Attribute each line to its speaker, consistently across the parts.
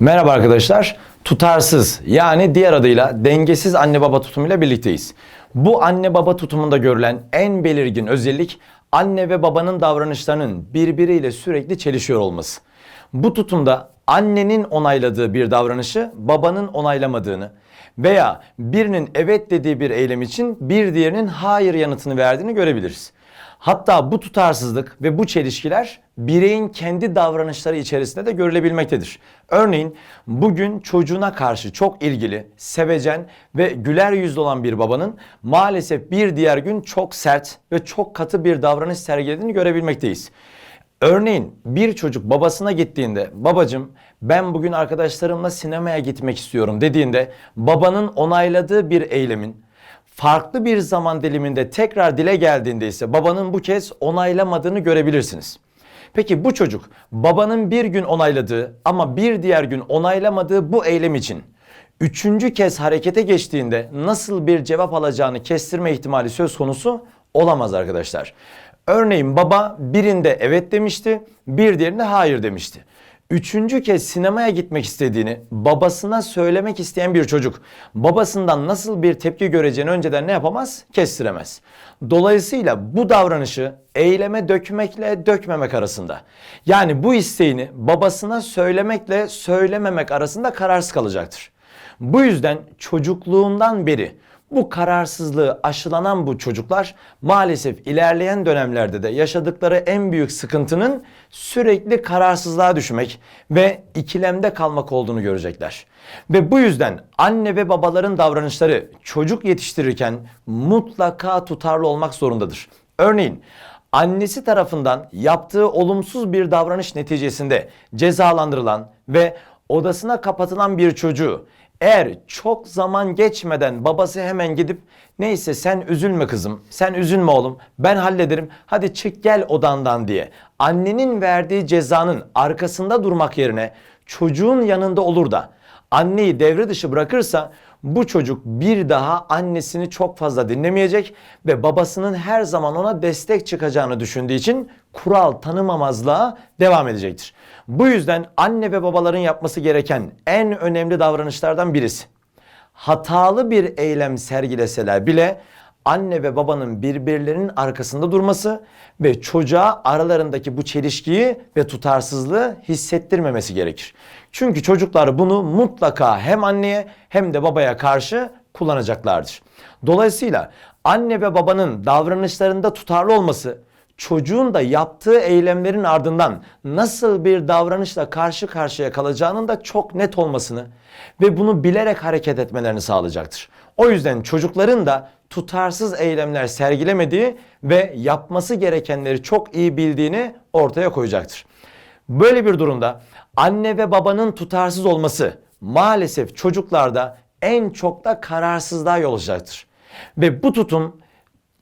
Speaker 1: Merhaba arkadaşlar. Tutarsız yani diğer adıyla dengesiz anne baba tutumuyla birlikteyiz. Bu anne baba tutumunda görülen en belirgin özellik anne ve babanın davranışlarının birbiriyle sürekli çelişiyor olması. Bu tutumda annenin onayladığı bir davranışı babanın onaylamadığını veya birinin evet dediği bir eylem için bir diğerinin hayır yanıtını verdiğini görebiliriz. Hatta bu tutarsızlık ve bu çelişkiler bireyin kendi davranışları içerisinde de görülebilmektedir. Örneğin bugün çocuğuna karşı çok ilgili, sevecen ve güler yüzlü olan bir babanın maalesef bir diğer gün çok sert ve çok katı bir davranış sergilediğini görebilmekteyiz. Örneğin bir çocuk babasına gittiğinde babacım ben bugün arkadaşlarımla sinemaya gitmek istiyorum dediğinde babanın onayladığı bir eylemin farklı bir zaman diliminde tekrar dile geldiğinde ise babanın bu kez onaylamadığını görebilirsiniz. Peki bu çocuk babanın bir gün onayladığı ama bir diğer gün onaylamadığı bu eylem için üçüncü kez harekete geçtiğinde nasıl bir cevap alacağını kestirme ihtimali söz konusu olamaz arkadaşlar. Örneğin baba birinde evet demişti, bir diğerinde hayır demişti. Üçüncü kez sinemaya gitmek istediğini babasına söylemek isteyen bir çocuk babasından nasıl bir tepki göreceğini önceden ne yapamaz? Kestiremez. Dolayısıyla bu davranışı eyleme dökmekle dökmemek arasında. Yani bu isteğini babasına söylemekle söylememek arasında kararsız kalacaktır. Bu yüzden çocukluğundan beri bu kararsızlığı aşılanan bu çocuklar maalesef ilerleyen dönemlerde de yaşadıkları en büyük sıkıntının sürekli kararsızlığa düşmek ve ikilemde kalmak olduğunu görecekler. Ve bu yüzden anne ve babaların davranışları çocuk yetiştirirken mutlaka tutarlı olmak zorundadır. Örneğin annesi tarafından yaptığı olumsuz bir davranış neticesinde cezalandırılan ve odasına kapatılan bir çocuğu eğer çok zaman geçmeden babası hemen gidip neyse sen üzülme kızım, sen üzülme oğlum, ben hallederim, hadi çık gel odandan diye annenin verdiği cezanın arkasında durmak yerine çocuğun yanında olur da anneyi devre dışı bırakırsa bu çocuk bir daha annesini çok fazla dinlemeyecek ve babasının her zaman ona destek çıkacağını düşündüğü için kural tanımamazlığa devam edecektir. Bu yüzden anne ve babaların yapması gereken en önemli davranışlardan birisi. Hatalı bir eylem sergileseler bile anne ve babanın birbirlerinin arkasında durması ve çocuğa aralarındaki bu çelişkiyi ve tutarsızlığı hissettirmemesi gerekir. Çünkü çocuklar bunu mutlaka hem anneye hem de babaya karşı kullanacaklardır. Dolayısıyla anne ve babanın davranışlarında tutarlı olması çocuğun da yaptığı eylemlerin ardından nasıl bir davranışla karşı karşıya kalacağının da çok net olmasını ve bunu bilerek hareket etmelerini sağlayacaktır. O yüzden çocukların da tutarsız eylemler sergilemediği ve yapması gerekenleri çok iyi bildiğini ortaya koyacaktır. Böyle bir durumda anne ve babanın tutarsız olması maalesef çocuklarda en çok da kararsızlığa yol açacaktır. Ve bu tutum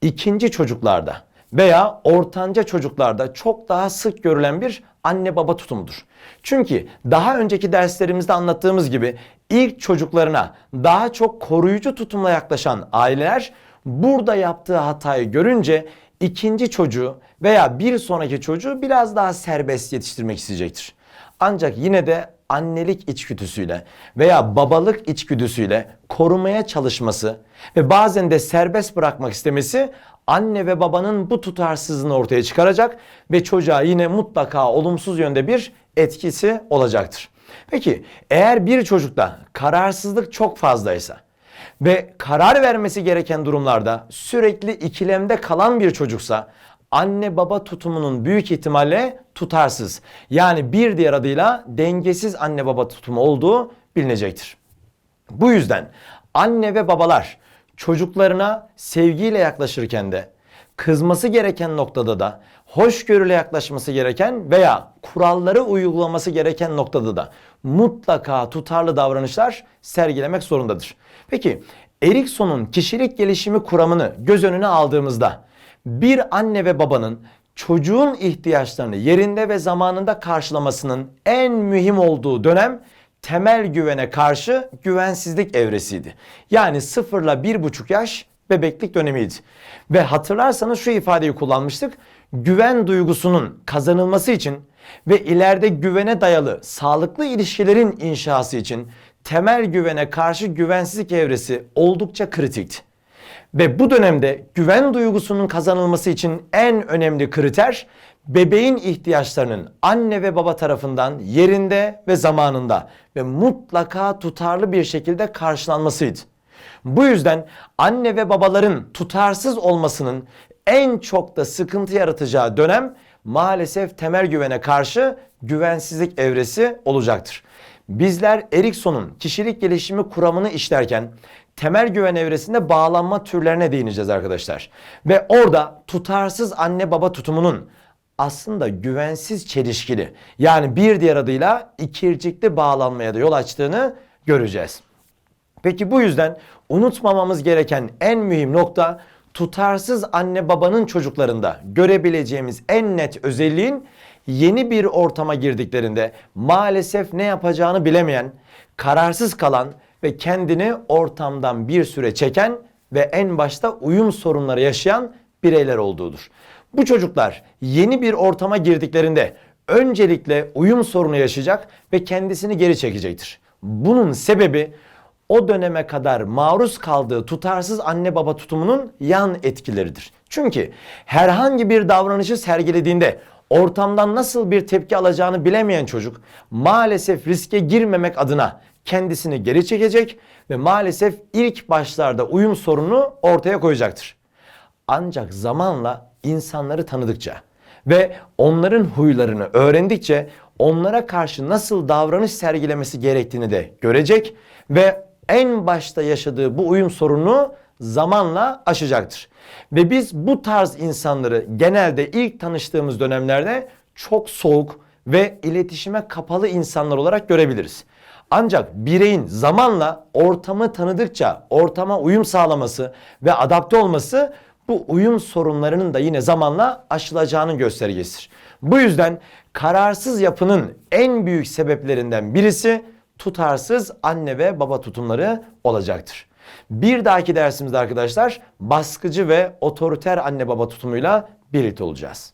Speaker 1: ikinci çocuklarda veya ortanca çocuklarda çok daha sık görülen bir anne baba tutumudur. Çünkü daha önceki derslerimizde anlattığımız gibi ilk çocuklarına daha çok koruyucu tutumla yaklaşan aileler burada yaptığı hatayı görünce ikinci çocuğu veya bir sonraki çocuğu biraz daha serbest yetiştirmek isteyecektir. Ancak yine de annelik içgüdüsüyle veya babalık içgüdüsüyle korumaya çalışması ve bazen de serbest bırakmak istemesi anne ve babanın bu tutarsızlığını ortaya çıkaracak ve çocuğa yine mutlaka olumsuz yönde bir etkisi olacaktır. Peki eğer bir çocukta kararsızlık çok fazlaysa ve karar vermesi gereken durumlarda sürekli ikilemde kalan bir çocuksa anne baba tutumunun büyük ihtimalle tutarsız yani bir diğer adıyla dengesiz anne baba tutumu olduğu bilinecektir. Bu yüzden anne ve babalar çocuklarına sevgiyle yaklaşırken de kızması gereken noktada da hoşgörüyle yaklaşması gereken veya kuralları uygulaması gereken noktada da mutlaka tutarlı davranışlar sergilemek zorundadır. Peki Erikson'un kişilik gelişimi kuramını göz önüne aldığımızda bir anne ve babanın çocuğun ihtiyaçlarını yerinde ve zamanında karşılamasının en mühim olduğu dönem temel güvene karşı güvensizlik evresiydi. Yani sıfırla bir buçuk yaş bebeklik dönemiydi. Ve hatırlarsanız şu ifadeyi kullanmıştık. Güven duygusunun kazanılması için ve ileride güvene dayalı sağlıklı ilişkilerin inşası için temel güvene karşı güvensizlik evresi oldukça kritikti. Ve bu dönemde güven duygusunun kazanılması için en önemli kriter bebeğin ihtiyaçlarının anne ve baba tarafından yerinde ve zamanında ve mutlaka tutarlı bir şekilde karşılanmasıydı. Bu yüzden anne ve babaların tutarsız olmasının en çok da sıkıntı yaratacağı dönem maalesef temel güvene karşı güvensizlik evresi olacaktır. Bizler Erikson'un kişilik gelişimi kuramını işlerken temel güven evresinde bağlanma türlerine değineceğiz arkadaşlar. Ve orada tutarsız anne baba tutumunun aslında güvensiz çelişkili yani bir diğer adıyla ikircikli bağlanmaya da yol açtığını göreceğiz. Peki bu yüzden unutmamamız gereken en mühim nokta tutarsız anne babanın çocuklarında görebileceğimiz en net özelliğin yeni bir ortama girdiklerinde maalesef ne yapacağını bilemeyen, kararsız kalan ve kendini ortamdan bir süre çeken ve en başta uyum sorunları yaşayan bireyler olduğudur. Bu çocuklar yeni bir ortama girdiklerinde öncelikle uyum sorunu yaşayacak ve kendisini geri çekecektir. Bunun sebebi o döneme kadar maruz kaldığı tutarsız anne baba tutumunun yan etkileridir. Çünkü herhangi bir davranışı sergilediğinde ortamdan nasıl bir tepki alacağını bilemeyen çocuk maalesef riske girmemek adına kendisini geri çekecek ve maalesef ilk başlarda uyum sorununu ortaya koyacaktır. Ancak zamanla insanları tanıdıkça ve onların huylarını öğrendikçe onlara karşı nasıl davranış sergilemesi gerektiğini de görecek ve en başta yaşadığı bu uyum sorununu zamanla aşacaktır. Ve biz bu tarz insanları genelde ilk tanıştığımız dönemlerde çok soğuk ve iletişime kapalı insanlar olarak görebiliriz. Ancak bireyin zamanla ortamı tanıdıkça ortama uyum sağlaması ve adapte olması bu uyum sorunlarının da yine zamanla aşılacağının göstergesidir. Bu yüzden kararsız yapının en büyük sebeplerinden birisi tutarsız anne ve baba tutumları olacaktır. Bir dahaki dersimizde arkadaşlar baskıcı ve otoriter anne baba tutumuyla birlikte olacağız.